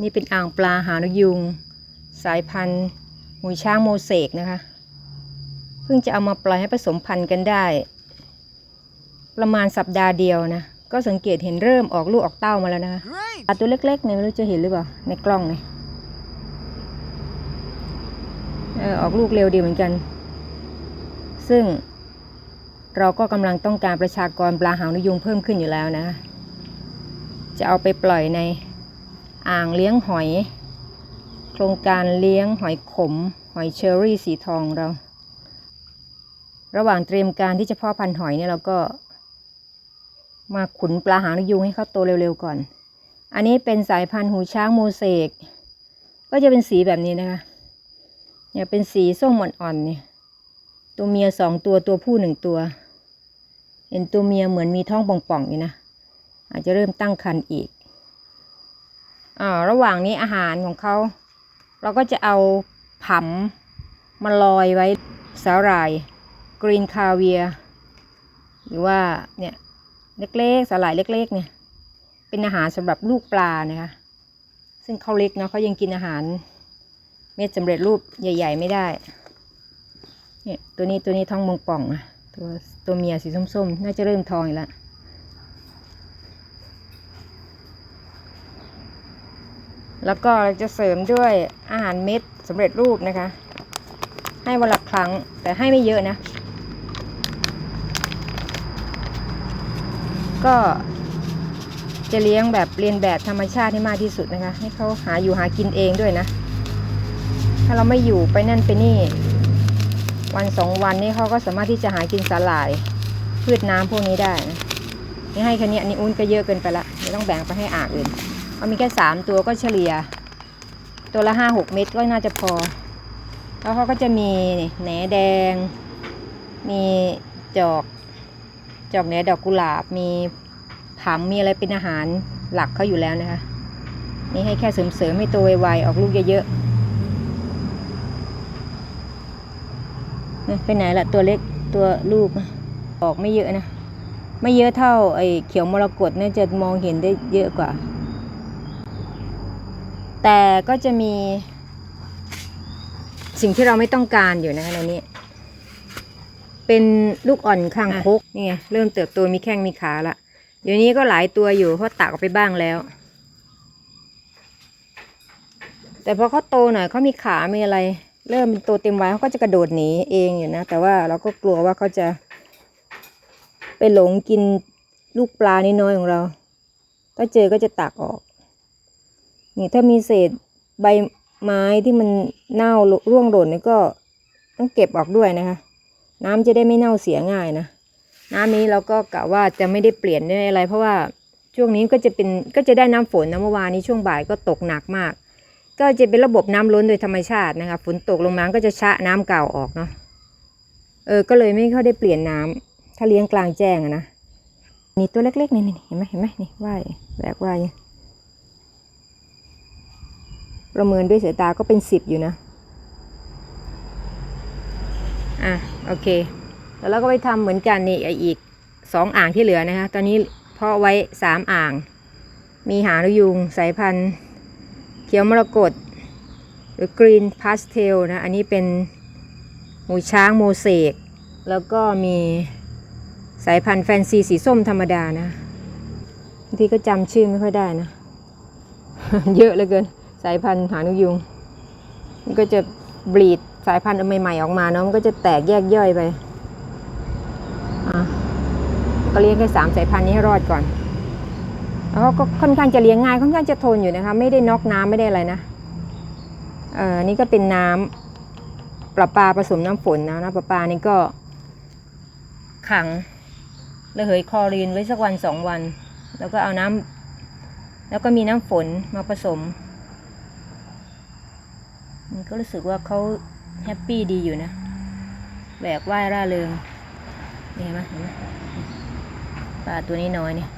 นี่เป็นอ่างปลาหางนกยุง สายพันธุ์หูช้างโมเสกนะคะ เพิ่งจะเอามาปล่อยให้ผสมพันธุ์กันได้ ประมาณสัปดาห์เดียวนะ ก็สังเกตเห็นเริ่มออกลูกออกเต้ามาแล้วนะคะ Great! ปลาตัวเล็กๆเนี่ยไม่รู้จะเห็นหรือเปล่า ในกล้องเนี่ยเออออกลูกเร็วดีเหมือนกัน ซึ่งเราก็กำลังต้องการประชากรปลาหางนกยุงเพิ่มขึ้นอยู่แล้วนะ จะเอาไปปล่อยใน อ่างเลี้ยงหอย โครงการเลี้ยงหอยขม หอยเชอรี่สีทองเรา ระหว่างเตรียมการที่จะพาะพันหอยเนี่ยเราก็ มาขุนปลาหางนกยุงให้เขาโตเร็วๆก่อน อันนี้เป็นสายพันธุ์หูช้างโมเสก ก็จะเป็นสีแบบนี้นะคะ เนี่ยเป็นสีส้มอ่อนๆเนี่ย ตัวเมียสองตัวตัวผู้หนึ่งตัว เห็นตัวเมียเหมือนมีท้องป่องๆอยู่นะ อาจจะเริ่มตั้งครรภ์อีก ระหว่างนี้อาหารของเขา เราก็จะเอาผำมาลอยไว้สาหร่ายกรีนคาเวียหรือว่าเนี่ยเล็กๆสาหร่ายเล็กๆเนี่ยเป็นอาหารสำหรับลูกปลานะคะซึ่งเขาเล็กเนาะเขายังกินอาหารเม็ดสำเร็จรูปใหญ่ ๆ ไม่ได้เนี่ยตัวนี้ตัวนี้ท้องมองป่องนะตัวตัวเมียสีส้มๆ น่าจะเริ่มทองอีกแล้ว แล้วก็เราจะเสริมด้วยอาหารเม็ดสำเร็จรูปนะคะ ให้วันละครั้งแต่ให้ไม่เยอะนะ ก็จะเลี้ยงแบบเรียนแบบธรรมชาติให้มากที่สุดนะคะ ให้เขาหาอยู่หากินเองด้วยนะ ถ้าเราไม่อยู่ไปนั่นไปนี่ วันสองวันนี้เขาก็สามารถที่จะหากินสาหร่าย พืชน้ำพวกนี้ได้นะนี่ให้แค่นี้นี่อุ้นก็เยอะเกินไปละไม่ต้องแบ่งไปให้อ่างอื่น เอามีแค่สามตัวก็เฉลี่ย ตัวละห้าหกเม็ดก็น่าจะพอ แล้วเขาก็จะมีแหนแดง มีจอก จอกแหนดอกกุหลาบ มีผำมีอะไรเป็นอาหารหลักเขาอยู่แล้วนะคะ นี่ให้แค่เสริมๆให้ตัวไวๆออกลูกเยอะๆเนี่ยไปไหนละตัวเล็กตัวลูกอออกไม่เยอะนะ ไม่เยอะเท่าไอ้เขียวมรกตเนี่ยจะมองเห็นได้เยอะกว่า แต่ก็จะมี สิ่งที่เราไม่ต้องการอยู่นะคะในนี้ เป็นลูกอ่อนคางคกนี่ไงเริ่มเติบโตมีแข้งมีขาละเดี๋ยวนี้ก็หลายตัวอยู่เพราะตักออกไปบ้างแล้ว แต่พอเขาโตหน่อยเขามีขา มีอะไร เริ่มเป็นตัวเต็มวัยเขาก็จะกระโดดหนีเองอยู่นะ แต่ว่าเราก็กลัวว่าเขาจะ ไปหลงกินลูกปลาน้อยๆของเรา ถ้าเจอก็จะตักออก นี่ถ้ามีเศษใบไม้ที่มันเน่าร่วงหล่นนี่ก็ต้องเก็บออกด้วยนะคะ น้ำจะได้ไม่เน่าเสียง่ายนะน้ำนี้เราก็กะว่าจะไม่ได้เปลี่ยนด้วยอะไร เพราะว่าช่วงนี้ก็จะเป็นก็จะได้น้ำฝนนะเมื่อวานนี้ช่วงบ่ายก็ตกหนักมาก ก็จะเป็นระบบน้ำล้นโดยธรรมชาตินะคะฝนตกลงมาก็จะชะน้ำเก่าออกเนาะเออก็เลยไม่ค่อยได้เปลี่ยนน้ำถ้าเลี้ยงกลางแจ้งอะนะนี่ตัวเล็กๆนี่นี่เห็นไหมเห็นไหมนี่ว่ายแบกว่าย ประเมินด้วยสายตาก็เป็นสิบอยู่นะ อะ โอเค แล้วเราก็ไปทำเหมือนกันนี่อีกสองอ่างที่เหลือนะคะ ตอนนี้เพาะไว้สามอ่าง มีหางนกยูงสายพันธุ์ เขียวมรกตหรือกรีนพาสเทลนะ อันนี้เป็นหูช้างโมเสก แล้วก็มีสายพันธุ์แฟนซีสีส้มธรรมดานะบางทีก็จำชื่อไม่ค่อยได้นะ เยอะเหลือเกิน สายพันธุ์หางนกยูงมันก็จะบลีดสายพันธุ์ใหม่ๆออกมาเนาะมันก็จะแตกแยกย่อยไปอะก็เลี้ยงแค่สามสายพันธุ์นี้ให้รอดก่อนแล้วก็ค่อนข้างจะเลี้ยงง่ายค่อนข้างจะทนอยู่นะคะ ไม่ได้นอกน้ำไม่ได้อะไรนะเออนี่ก็เป็นน้ำประปาผสมน้ำฝนนะน้ำประปานี่ก็ ขังระเหยคลอรีนไว้สักวันสองวัน แล้วก็เอาน้ำแล้วก็มีน้ำฝนมาผสม นก็รู้สึกว่าเขาแฮปปี้ดีอยู่นะแบกว่ายร่าเริงเห็นไหมเห็นไหมปลาตัวนี้น้อยเนี่ย